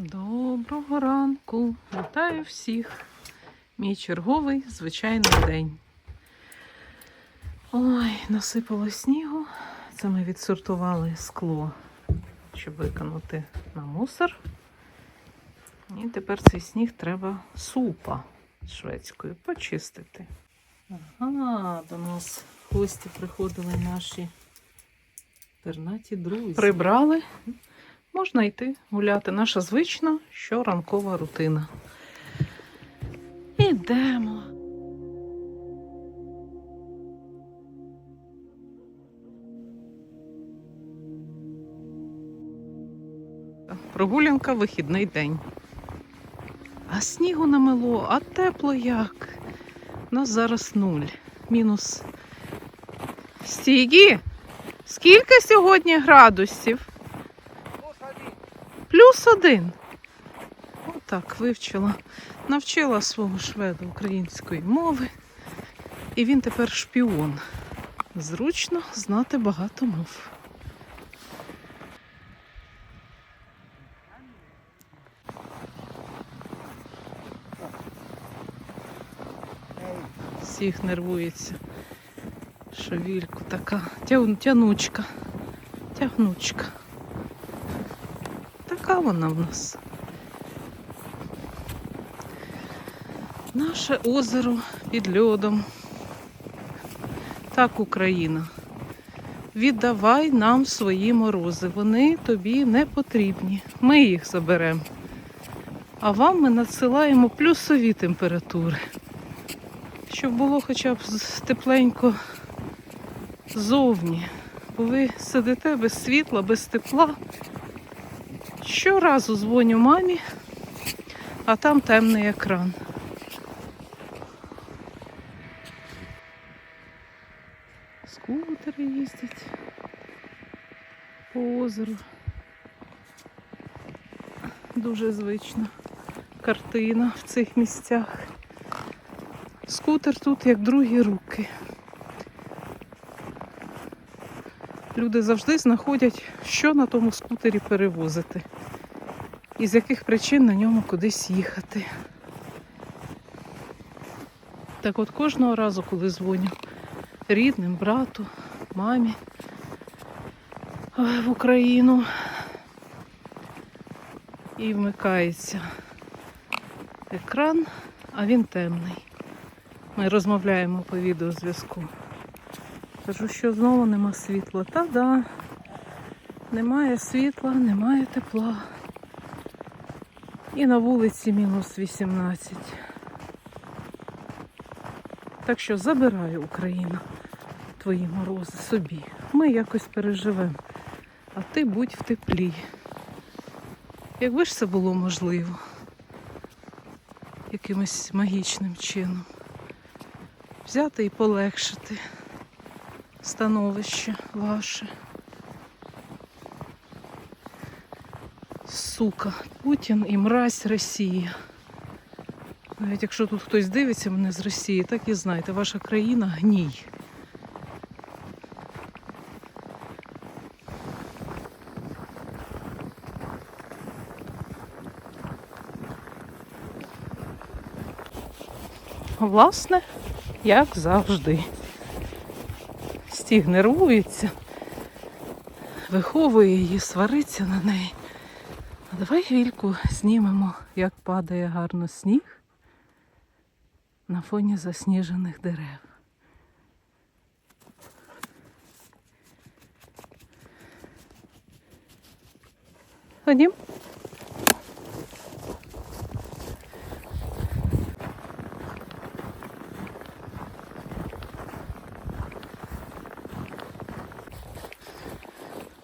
Доброго ранку. Вітаю всіх. Мій черговий звичайний день. Ой, насипало снігу. Це ми відсортували скло, щоб викинути на мусор. І тепер цей сніг треба супа шведською почистити. Ага, до нас гості приходили наші пернаті друзі. Прибрали. Можна йти гуляти. Наша звична щоранкова рутина. Ідемо. Прогулянка вихідний день. А снігу намело, а тепло як. У нас зараз нуль. Мінус. Стігі. Скільки сьогодні градусів? Плюс один. Отак вивчила. Навчила свого шведа української мови. І він тепер шпіон. Зручно знати багато мов. Всіх нервується. Що вільку така. Тя- Тянучка. Тягнучка. Така вона в нас. Наше озеро під льодом. Так, Україна. Віддавай нам свої морози. Вони тобі не потрібні. Ми їх заберемо. А вам ми надсилаємо плюсові температури. Щоб було хоча б тепленько зовні. Бо ви сидите без світла, без тепла. Щоразу дзвоню мамі, а там темний екран. Скутери їздять по озеру. Дуже звична картина в цих місцях. Скутер тут як другі руки. Люди завжди знаходять, що на тому скутері перевозити і з яких причин на ньому кудись їхати. Так от кожного разу, коли дзвоню рідним, брату, мамі в Україну і вмикається екран, а він темний. Ми розмовляємо по відеозв'язку. Кажу, що знову нема світла. Та да, немає світла, немає тепла. І на вулиці мінус 18. Так що забираю Україна твої морози собі. Ми якось переживемо. А ти будь в теплі. Якби ж це було можливо, якимось магічним чином. Взяти і полегшити становище ваше. Сука, Путін і мразь Росія. Навіть якщо тут хтось дивиться мене з Росії, так і знайте, ваша країна гній. Власне, як завжди. Стіг нервується, виховує її, свариться на неї. Давай вільку знімемо, як падає гарно сніг на фоні засніжених дерев. Ходім.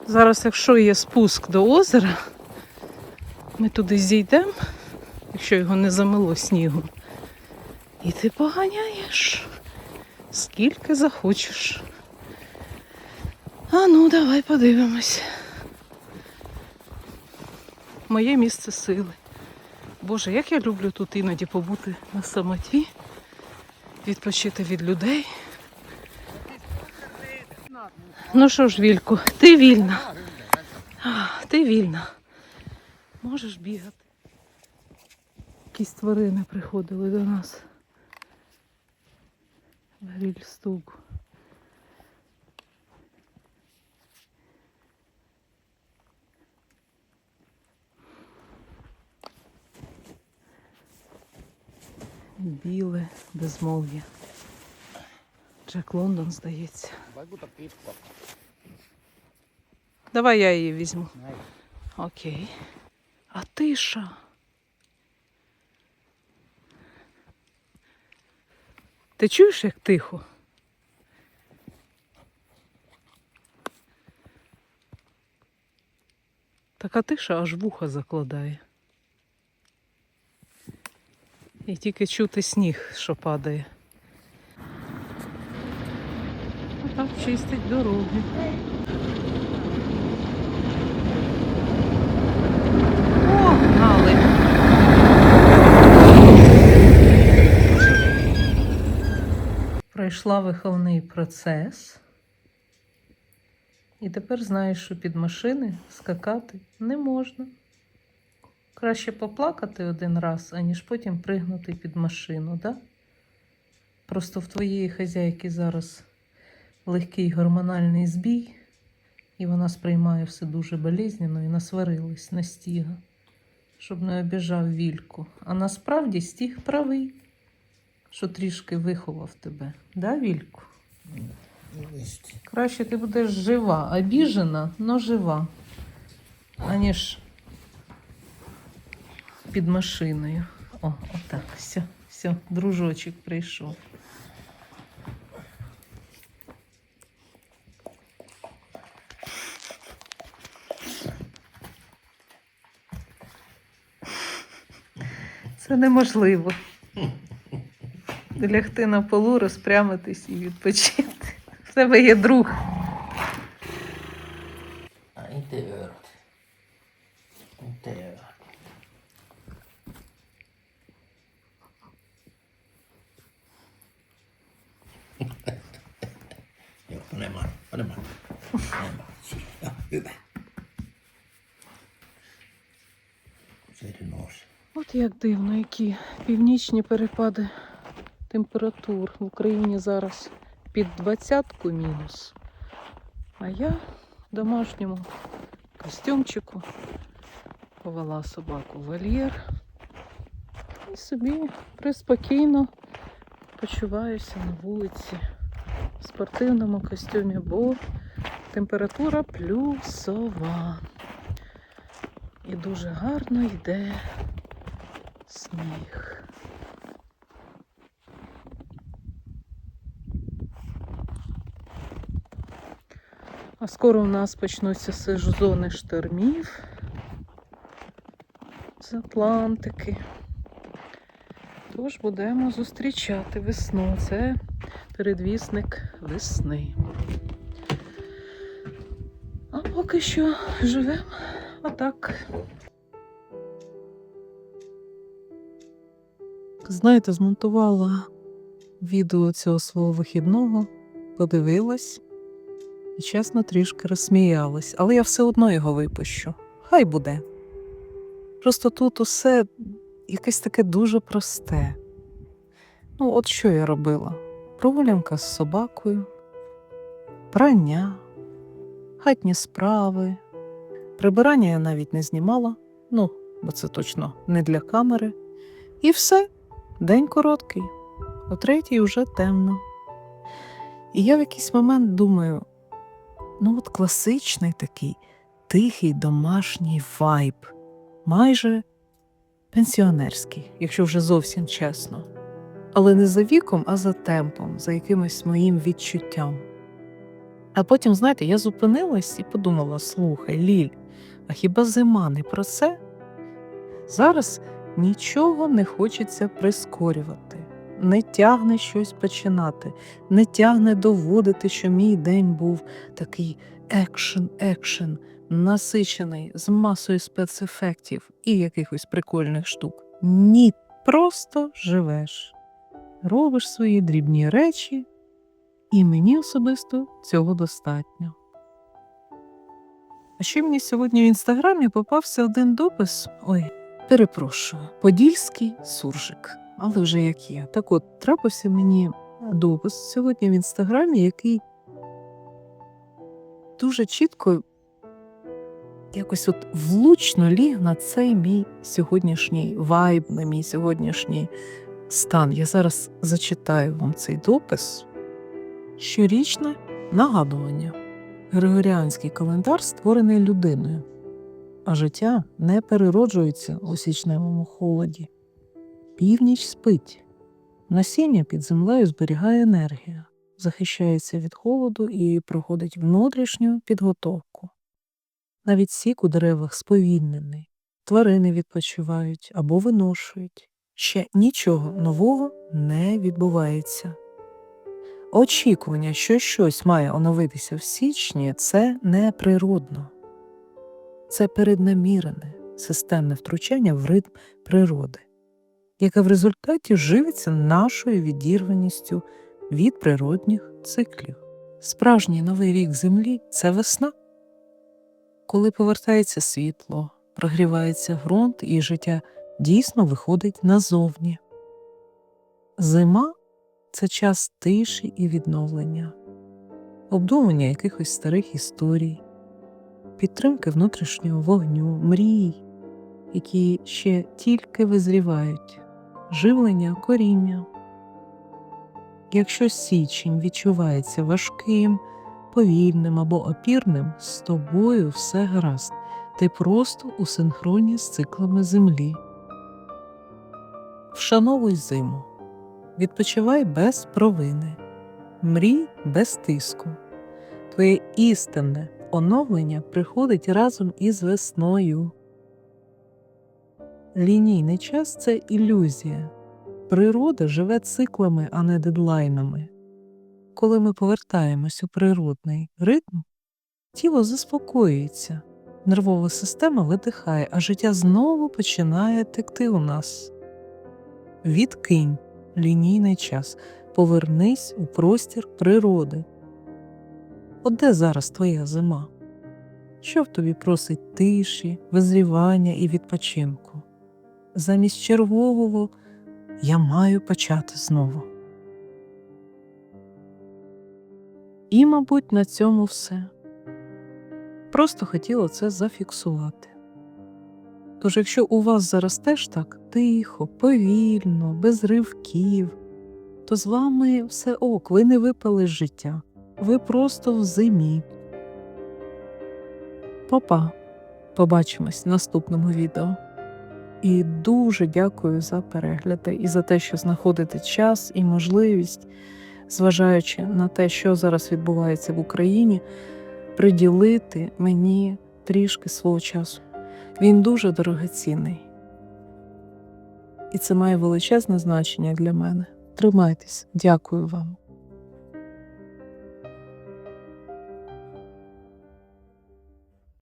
Зараз, якщо є спуск до озера, ми туди зійдемо, якщо його не замило снігом. І ти поганяєш скільки захочеш. А ну, давай подивимось. Моє місце сили. Боже, як я люблю тут іноді побути на самоті, відпочити від людей. Ну що ж, Вільку, ти вільна. А, ти вільна. Можеш бігати. якісь тварини приходили до нас. В Грільстуку. Біле безмов'я. Джек Лондон, здається. Давай я її візьму. Окей. А тиша. Ти чуєш, як тихо? Така тиша аж вуха закладає. І тільки чути сніг, що падає. Отак чистить дороги. Пройшла виховний процес. І тепер знаєш, що під машини скакати не можна. Краще поплакати один раз, аніж потім пригнути під машину, да? Просто в твоєї хазяйки зараз легкий гормональний збій, і вона сприймає все дуже болезненно і насварилась на стіга, щоб не обіжав вільку. А насправді стіг правий, що трішки виховав тебе, да, вільку? Краще ти будеш жива, обіжена, но жива, аніж під машиною. О, отак, все, все, дружочок прийшов. Це неможливо. Лягти на полу, розпрямитись і відпочити. В тебе є друг. Inte örat. Joo, panemaan, panemaan. Panemaan. Joo, hyvä. Se. От як дивно, які північні перепади температур в Україні зараз під двадцятку мінус. А я в домашньому костюмчику повела собаку в вольєр і собі приспокійно почуваюся на вулиці в спортивному костюмі, бо температура плюсова. І дуже гарно йде сніг. А скоро у нас почнуться сезони штормів з Атлантики. Тож будемо зустрічати весну. Це передвісник весни. А поки що живемо отак. Знаєте, змонтувала відео цього свого вихідного, подивилась і чесно трішки розсміялась, але я все одно його випущу. Хай буде. Просто тут усе якесь таке дуже просте. Ну, от що я робила? Прогулянка з собакою, прання, хатні справи. Прибирання я навіть не знімала, ну, бо це точно не для камери. І все. День короткий, о третій вже темно. І я в якийсь момент думаю: ну, от класичний такий тихий домашній вайб, майже пенсіонерський, якщо вже зовсім чесно. Але не за віком, а за темпом, за якимось моїм відчуттям. А потім, знаєте, я зупинилась і подумала: слухай, Ліль, а хіба зима не про це? Зараз нічого не хочеться прискорювати, не тягне щось починати, не тягне доводити, що мій день був такий екшен, екшен, насичений з масою спецефектів і якихось прикольних штук. Ні, просто живеш, робиш свої дрібні речі, і мені особисто цього достатньо. А ще мені сьогодні в інстаграмі попався один допис. Ой, Перепрошую, подільський суржик, але вже як є. Так от, трапився мені допис сьогодні в інстаграмі, який дуже чітко якось от влучно ліг на цей мій сьогоднішній вайб, на мій сьогоднішній стан. Я зараз зачитаю вам цей допис. Щорічне нагадування. Григоріанський календар створений людиною, а життя не перероджується у січневому холоді. Північ спить. Насіння під землею зберігає енергію, захищається від холоду і проходить внутрішню підготовку. Навіть сік у деревах сповільнений, тварини відпочивають або виношують. Ще нічого нового не відбувається. Очікування, що щось має оновитися в січні, це неприродно. Це переднамірене, системне втручання в ритм природи, яке в результаті живиться нашою відірваністю від природних циклів. Справжній новий рік Землі це весна, коли повертається світло, прогрівається ґрунт і життя дійсно виходить назовні. Зима це час тиші і відновлення, обдумування якихось старих історій, підтримки внутрішнього вогню, мрій, які ще тільки визрівають, живлення коріння. Якщо січень відчувається важким, повільним або опірним, з тобою все гаразд, ти просто у синхроні з циклами землі. Вшановуй зиму. Відпочивай без провини, мрій без тиску. Твоє істинне оновлення приходить разом із весною. Лінійний час це ілюзія. Природа живе циклами, а не дедлайнами. Коли ми повертаємось у природний ритм, тіло заспокоюється, нервова система видихає, а життя знову починає текти у нас. Відкинь лінійний час, повернись у простір природи. От де зараз твоя зима? Що в тобі просить тиші, визрівання і відпочинку? Замість чергового я маю почати знову. І, мабуть, на цьому все. Просто хотіла це зафіксувати. Тож, якщо у вас зараз теж так тихо, повільно, без ривків, то з вами все ок, ви не випали з життя, ви просто в зимі. Папа, побачимось в наступному відео. І дуже дякую за перегляди і за те, що знаходите час і можливість, зважаючи на те, що зараз відбувається в Україні, приділити мені трішки свого часу. Він дуже дорогоцінний. І це має величезне значення для мене. Тримайтесь, дякую вам.